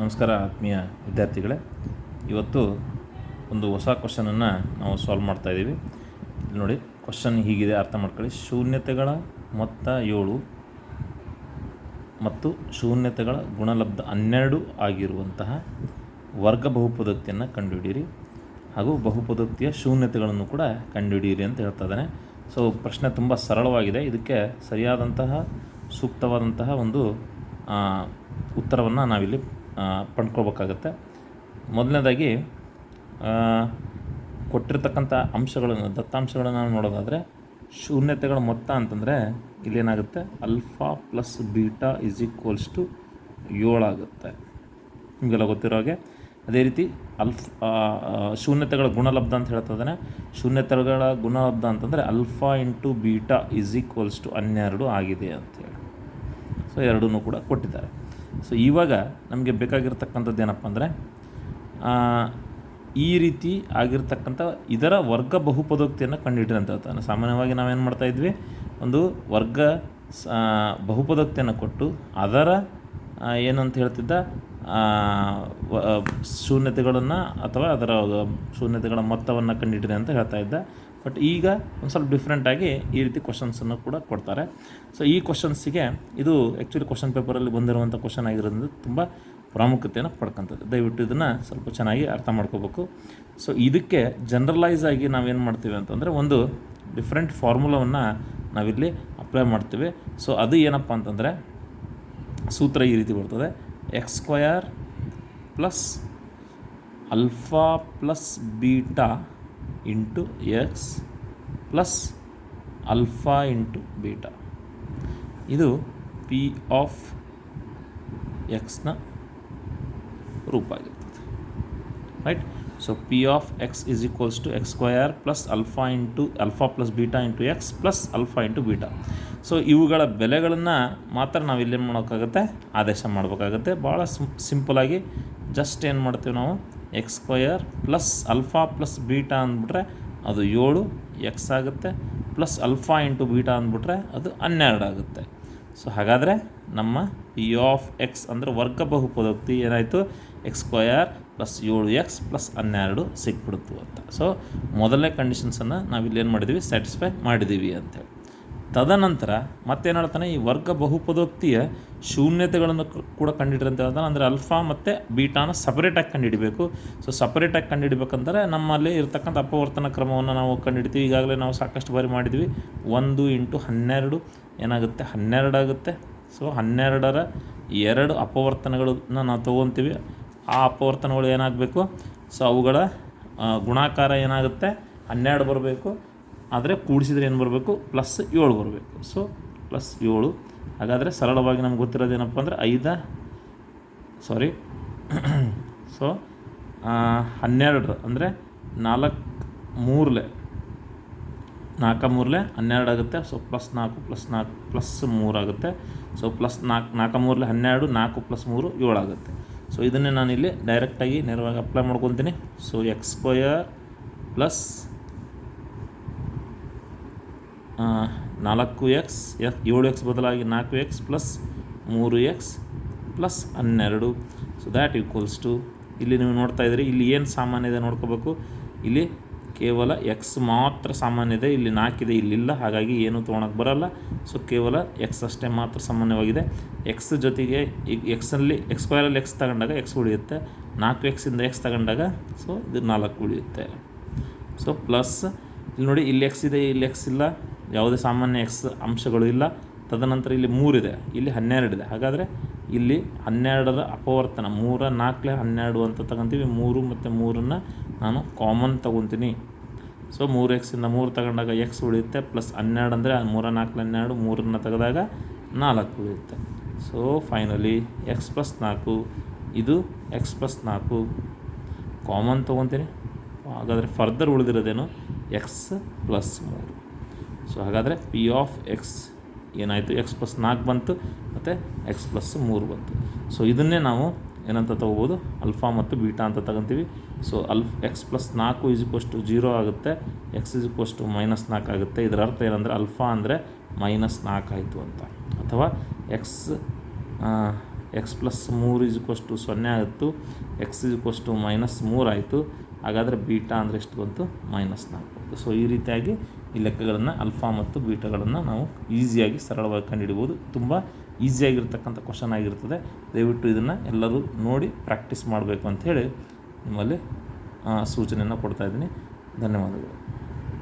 ನಮಸ್ಕಾರ ಆತ್ಮೀಯ ವಿದ್ಯಾರ್ಥಿಗಳೇ. ಇವತ್ತು ಒಂದು ಹೊಸ ಕ್ವಶನನ್ನು ನಾವು ಸಾಲ್ವ್ ಮಾಡ್ತಾ ಇದ್ದೀವಿ. ನೋಡಿ, ಕ್ವಶನ್ ಹೀಗಿದೆ, ಅರ್ಥ ಮಾಡ್ಕೊಳ್ಳಿ. ಶೂನ್ಯತೆಗಳ ಮೊತ್ತ ಏಳು ಮತ್ತು ಶೂನ್ಯತೆಗಳ ಗುಣಲಬ್ಧ ಹನ್ನೆರಡು ಆಗಿರುವಂತಹ ವರ್ಗ ಬಹುಪದೋಕ್ತಿಯನ್ನು ಕಂಡುಹಿಡಿಯಿರಿ. ಹಾಗೂ ಬಹುಪದೋಕ್ತಿಯ ಶೂನ್ಯತೆಗಳನ್ನು ಕೂಡ ಕಂಡುಹಿಡಿಯಿರಿ ಅಂತ ಹೇಳ್ತಾ ಇದ್ದಾನೆ. ಸೊ ಪ್ರಶ್ನೆ ತುಂಬ ಸರಳವಾಗಿದೆ. ಇದಕ್ಕೆ ಸರಿಯಾದಂತಹ ಸೂಕ್ತವಾದಂತಹ ಒಂದು ಉತ್ತರವನ್ನು ನಾವಿಲ್ಲಿ ಆ, ಪಡ್ಕೊಳ್ಬೇಕಾಗತ್ತೆ. ಮೊದಲನೇದಾಗಿ ಕೊಟ್ಟಿರ್ತಕ್ಕಂಥ ಅಂಶಗಳನ್ನು ದತ್ತಾಂಶಗಳನ್ನು ನಾವು ನೋಡೋದಾದರೆ ಶೂನ್ಯತೆಗಳ ಮೊತ್ತ ಅಂತಂದರೆ ಇಲ್ಲೇನಾಗುತ್ತೆ? Alpha plus beta is equals to ಏಳಾಗುತ್ತೆ ನಿಮಗೆಲ್ಲ ಗೊತ್ತಿರೋ ಹಾಗೆ. ಅದೇ ರೀತಿ ಅಲ್ಫ್ ಶೂನ್ಯತೆಗಳ ಗುಣಲಬ್ಧ ಅಂತ ಹೇಳ್ತಾ ಶೂನ್ಯತೆಗಳ ಗುಣಲಬ್ಧ ಅಂತಂದರೆ alpha into beta is equals to ಹನ್ನೆರಡು ಆಗಿದೆ ಅಂತೇಳಿ ಸೊ ಎರಡೂ ಕೂಡ ಕೊಟ್ಟಿದ್ದಾರೆ. ಸೊ ಇವಾಗ ನಮಗೆ ಬೇಕಾಗಿರ್ತಕ್ಕಂಥದ್ದು ಏನಪ್ಪ ಅಂದರೆ ಈ ರೀತಿ ಆಗಿರ್ತಕ್ಕಂಥ ಇದರ ವರ್ಗ ಬಹುಪದೋಕ್ತಿಯನ್ನು ಕಂಡುಹಿಡ್ರಿ ಅಂತ ಹೇಳ್ತಾನೆ ಸಾಮಾನ್ಯವಾಗಿ ನಾವೇನು ಮಾಡ್ತಾಯಿದ್ವಿ ಒಂದು ವರ್ಗ, ಸ, ಬಹುಪದೋಕ್ತಿಯನ್ನು ಕೊಟ್ಟು ಅದರ ಏನಂತ ಹೇಳ್ತಿದ್ದ? ಶೂನ್ಯತೆಗಳನ್ನು ಅಥವಾ ಅದರ ಶೂನ್ಯತೆಗಳ ಮೊತ್ತವನ್ನು ಕಂಡುಹಿಡಿದೆ ಅಂತ ಹೇಳ್ತಾ ಇದ್ದೆ. ಬಟ್ ಈಗ ಒಂದು ಸ್ವಲ್ಪ ಡಿಫ್ರೆಂಟಾಗಿ ಈ ರೀತಿ ಕ್ವಶನ್ಸನ್ನು ಕೂಡ ಕೊಡ್ತಾರೆ. ಸೊ ಈ ಕ್ವಶನ್ಸಿಗೆ ಇದು ಆ್ಯಕ್ಚುಲಿ ಕ್ವಶನ್ ಪೇಪರಲ್ಲಿ ಬಂದಿರುವಂಥ ಕ್ವಶನ್ ಆಗಿರೋದ್ರಿಂದ ತುಂಬ ಪ್ರಾಮುಖ್ಯತೆಯನ್ನು ಪಡ್ಕೊತದೆ. ದಯವಿಟ್ಟು ಇದನ್ನು ಸ್ವಲ್ಪ ಚೆನ್ನಾಗಿ ಅರ್ಥ ಮಾಡ್ಕೋಬೇಕು. ಸೊ ಇದಕ್ಕೆ ಜನರಲೈಸ್ ಆಗಿ ನಾವೇನು ಮಾಡ್ತೀವಿ ಅಂತಂದರೆ ಒಂದು ಡಿಫ್ರೆಂಟ್ ಫಾರ್ಮುಲಾವನ್ನು ನಾವಿಲ್ಲಿ ಅಪ್ಲೈ ಮಾಡ್ತೀವಿ. ಸೊ ಅದು ಏನಪ್ಪ ಅಂತಂದರೆ ಸೂತ್ರ ಈ ರೀತಿ ಬರ್ತದೆ. X square plus alpha plus beta into x plus alpha into beta. ಇದು ಪಿ ಆಫ್ ಎಕ್ಸ್ನ ರೂಪ ಆಗಿರ್ತದೆ. Right? So P of x is equals to x square plus alpha into alpha plus beta into x plus alpha into beta so ಇವುಗಳ ಬೆಲೆಗಳನ್ನು ಮಾತ್ರ ನಾವು ಇಲ್ಲೇನು ಮಾಡೋಕ್ಕಾಗುತ್ತೆ? ಆದೇಶ ಮಾಡಬೇಕಾಗುತ್ತೆ. ಭಾಳ ಸಿಂಪಲಾಗಿ ಜಸ್ಟ್ ಏನು ಮಾಡ್ತೀವಿ ನಾವು? X square plus alpha plus beta ಅಂದ್ಬಿಟ್ರೆ ಅದು ಏಳು ಎಕ್ಸ್ ಆಗುತ್ತೆ. ಪ್ಲಸ್ ಅಲ್ಫಾ ಇಂಟು ಬೀಟಾ ಅಂದ್ಬಿಟ್ರೆ ಅದು ಹನ್ನೆರಡು ಆಗುತ್ತೆ. ಸೊ ಹಾಗಾದರೆ ನಮ್ಮ ಪಿ ಆಫ್ ಎಕ್ಸ್ ಅಂದರೆ ವರ್ಗ ಬಹುಪದೋಕ್ತಿ ಏನಾಯಿತು? ಎಕ್ಸ್ ಸ್ಕ್ವಯರ್ ಪ್ಲಸ್ ಏಳು ಎಕ್ಸ್ ಪ್ಲಸ್ ಹನ್ನೆರಡು ಸಿಕ್ಬಿಡ್ತು ಅಂತ. ಸೊ ಮೊದಲನೇ ಕಂಡೀಷನ್ಸನ್ನು ನಾವಿಲ್ಲಿ ಏನು ಮಾಡಿದ್ದೀವಿ ಸ್ಯಾಟಿಸ್ಫೈ ಮಾಡಿದ್ದೀವಿ ಅಂತೇಳಿ ತದನಂತರ ಮತ್ತೇನು ಹೇಳ್ತಾನೆ? ಈ ವರ್ಗ ಬಹುಪದೋಕ್ತಿಯ ಶೂನ್ಯತೆಗಳನ್ನು ಕೂಡ ಕಂಡಿಡ್ರಿ ಅಂತ ಹೇಳ್ತಾನೆ. ಅಂದರೆ ಅಲ್ಫಾ ಮತ್ತು ಬೀಟಾನ ಸಪರೇಟಾಗಿ ಕಂಡುಹಿಡಬೇಕು ಸೊ ಸಪರೇಟಾಗಿ ಕಂಡುಹಿಡಬೇಕಂದ್ರೆ ನಮ್ಮಲ್ಲಿ ಇರ್ತಕ್ಕಂಥ ಅಪವರ್ತನ ಕ್ರಮವನ್ನು ನಾವು ಕಂಡುಹಿಡ್ತೀವಿ ಈಗಾಗಲೇ ನಾವು ಸಾಕಷ್ಟು ಬಾರಿ ಮಾಡಿದ್ವಿ. ಒಂದು ಇಂಟು ಹನ್ನೆರಡು ಏನಾಗುತ್ತೆ? ಹನ್ನೆರಡು ಆಗುತ್ತೆ. ಸೊ ಹನ್ನೆರಡರ ಎರಡು ಅಪವರ್ತನಗಳನ್ನ ನಾವು ತೊಗೊತೀವಿ. ಆ ಅಪವರ್ತನಗಳು ಏನಾಗಬೇಕು? ಸೊ ಅವುಗಳ ಗುಣಾಕಾರ ಏನಾಗುತ್ತೆ? ಹನ್ನೆರಡು ಬರಬೇಕು. ಆದರೆ ಕೂಡಿಸಿದ್ರೆ ಏನು ಬರಬೇಕು? ಪ್ಲಸ್ ಏಳು ಬರಬೇಕು. ಸೊ ಪ್ಲಸ್ ಏಳು. ಹಾಗಾದರೆ ಸರಳವಾಗಿ ನಮ್ಗೆ ಗೊತ್ತಿರೋದು ಏನಪ್ಪ ಅಂದರೆ ಐದ ಸಾರಿ ಸೊ ಹನ್ನೆರಡು ಅಂದರೆ ನಾಲ್ಕು ಮೂರಲೆ ನಾಲ್ಕು ಮೂರಲೆ ಹನ್ನೆರಡು ಆಗುತ್ತೆ. ಸೊ ಪ್ಲಸ್ ನಾಲ್ಕು ಪ್ಲಸ್ ನಾಲ್ಕು ಪ್ಲಸ್ ಮೂರಾಗುತ್ತೆ ಸೊ ಪ್ಲಸ್ ನಾಲ್ಕು ನಾಲ್ಕು ಮೂರಲೆ ಹನ್ನೆರಡು, ನಾಲ್ಕು ಪ್ಲಸ್ ಮೂರು ಏಳು ಆಗುತ್ತೆ. ಸೊ ಇದನ್ನೇ ನಾನು ಇಲ್ಲಿ ಡೈರೆಕ್ಟಾಗಿ ನೇರವಾಗಿ ಅಪ್ಲೈ ಮಾಡ್ಕೊತೀನಿ. ಸೊ ಎಕ್ಸ್ ಸ್ಕ್ವಯರ್ ಪ್ಲಸ್ ನಾಲ್ಕು ಎಕ್ಸ್ ಎಕ್ ಏಳು ಎಕ್ಸ್ ಬದಲಾಗಿ ನಾಲ್ಕು ಎಕ್ಸ್ ಪ್ಲಸ್ ಮೂರು ಎಕ್ಸ್ ಪ್ಲಸ್ ಹನ್ನೆರಡು. ಸೊ ದ್ಯಾಟ್ ಈಕ್ವಲ್ಸ್ ಟು ಇಲ್ಲಿ ನೀವು ನೋಡ್ತಾ ಇದ್ದೀರಿ. ಇಲ್ಲಿ ಏನು ಸಾಮಾನ್ಯ ಇದೆ ನೋಡ್ಕೋಬೇಕು. ಇಲ್ಲಿ ಕೇವಲ ಎಕ್ಸ್ ಮಾತ್ರ ಸಾಮಾನ್ಯ ಇದೆ ಇಲ್ಲಿ ನಾಲ್ಕಿದೆ, ಇಲ್ಲಿಲ್ಲ, ಹಾಗಾಗಿ ಏನು ತೊಗೊಳಕ್ಕೆ ಬರಲ್ಲ. ಸೊ ಕೇವಲ ಎಕ್ಸ್ ಅಷ್ಟೇ ಮಾತ್ರ ಸಾಮಾನ್ಯವಾಗಿದೆ. ಎಕ್ಸ್ ಜೊತೆಗೆ ಎಕ್ಸಲ್ಲಿ ಎಕ್ಸ್ ಸ್ಕ್ವೇರಲ್ಲಿ ಎಕ್ಸ್ ತಗೊಂಡಾಗ ಎಕ್ಸ್ ಉಳಿಯುತ್ತೆ. ನಾಲ್ಕು ಎಕ್ಸಿಂದ ಎಕ್ಸ್ ತಗೊಂಡಾಗ ಸೊ ಇದು ನಾಲ್ಕು ಉಳಿಯುತ್ತೆ. ಸೊ ಪ್ಲಸ್ ಇಲ್ಲಿ ನೋಡಿ, ಇಲ್ಲಿ ಎಕ್ಸ್ ಇದೆ, ಇಲ್ಲಿ ಎಕ್ಸ್ ಇಲ್ಲ. ಯಾವುದೇ ಸಾಮಾನ್ಯ ಎಕ್ಸ್ ಅಂಶಗಳು ಇಲ್ಲ. ತದನಂತರ ಇಲ್ಲಿ ಮೂರಿದೆ ಇಲ್ಲಿ ಹನ್ನೆರಡಿದೆ ಹಾಗಾದರೆ ಇಲ್ಲಿ ಹನ್ನೆರಡರ ಅಪವರ್ತನ, ಮೂರ ನಾಲ್ಕಲೆ ಹನ್ನೆರಡು ಅಂತ ತಗೊಂತೀವಿ, ಮೂರು ಮತ್ತು ಮೂರನ್ನು ನಾನು ಕಾಮನ್ ತಗೊತೀನಿ. ಸೊ ಮೂರು ಎಕ್ಸಿಂದ ಮೂರು ತಗೊಂಡಾಗ ಎಕ್ಸ್ ಉಳಿಯುತ್ತೆ ಪ್ಲಸ್ ಹನ್ನೆರಡು ಅಂದರೆ ಮೂರ ನಾಲ್ಕು ಹನ್ನೆರಡು, ಮೂರನ್ನು ತೆಗೆದಾಗ ನಾಲ್ಕು ಉಳಿಯುತ್ತೆ. ಸೊ ಫೈನಲಿ ಎಕ್ಸ್ ಪ್ಲಸ್ ನಾಲ್ಕು, ಇದು ಎಕ್ಸ್ ಪ್ಲಸ್ ನಾಲ್ಕು. ಕಾಮನ್ ತೊಗೊತೀನಿ ಹಾಗಾದರೆ ಫರ್ದರ್ ಉಳಿದಿರೋದೇನು? ಎಕ್ಸ್ ಪ್ಲಸ್ ಮೂರು. ಸೊ ಹಾಗಾದರೆ ಪಿ ಆಫ್ ಎಕ್ಸ್ ಏನಾಯಿತು? ಎಕ್ಸ್ ಪ್ಲಸ್ ನಾಲ್ಕು ಬಂತು, ಮತ್ತು ಎಕ್ಸ್ ಪ್ಲಸ್ ಮೂರು ಬಂತು. ಸೊ ಇದನ್ನೇ ನಾವು ಏನಂತ ತೊಗೋಬೋದು? ಅಲ್ಫಾ ಮತ್ತು ಬೀಟಾ ಅಂತ ತಗೊಂತೀವಿ. ಸೊ ಅಲ್ಫ್ ಎಕ್ಸ್ ಪ್ಲಸ್ ನಾಲ್ಕು ಇಸ್ ಇಕ್ವಸ್ ಜೀರೋ ಆಗುತ್ತೆ. ಎಕ್ಸ್ ಇಸ್ ಇಕ್ವಸ್ ಮೈನಸ್ ನಾಲ್ಕು ಆಗುತ್ತೆ. ಇದರ ಅರ್ಥ ಏನಂದರೆ ಅಲ್ಫಾ ಅಂದರೆ ಮೈನಸ್ ನಾಲ್ಕು ಆಯಿತು ಅಂತ. ಅಥವಾ ಎಕ್ಸ್ ಎಕ್ಸ್ ಪ್ಲಸ್ ಮೂರು ಇಸ್ಕೋಷ್ಟು ಸೊನ್ನೆ ಆಯಿತು. ಎಕ್ಸ್ ಇಸ್ಕೋಷ್ಟು ಮೈನಸ್ ಮೂರು ಆಯಿತು. ಹಾಗಾದರೆ ಬೀಟಾ ಅಂದರೆ ಎಷ್ಟು ಬಂತು? ಮೈನಸ್ ನಾಲ್ಕು ಸೊ ಈ ರೀತಿಯಾಗಿ ಈ ಲೆಕ್ಕಗಳನ್ನು ಅಲ್ಫಾ ಮತ್ತು ಬೀಟಾಗಳನ್ನು ನಾವು ಈಸಿಯಾಗಿ ಸರಳವಾಗಿ ಕಂಡುಹಿಡಬಹುದು ತುಂಬ ಈಸಿಯಾಗಿರ್ತಕ್ಕಂಥ ಕ್ವಶನ್ ಆಗಿರ್ತದೆ. ದಯವಿಟ್ಟು ಇದನ್ನು ಎಲ್ಲರೂ ನೋಡಿ ಪ್ರಾಕ್ಟೀಸ್ ಮಾಡಬೇಕು ಅಂಥೇಳಿ ನಿಮ್ಮಲ್ಲಿ ಸೂಚನೆಯನ್ನು ಕೊಡ್ತಾಯಿದ್ದೀನಿ ಧನ್ಯವಾದಗಳು.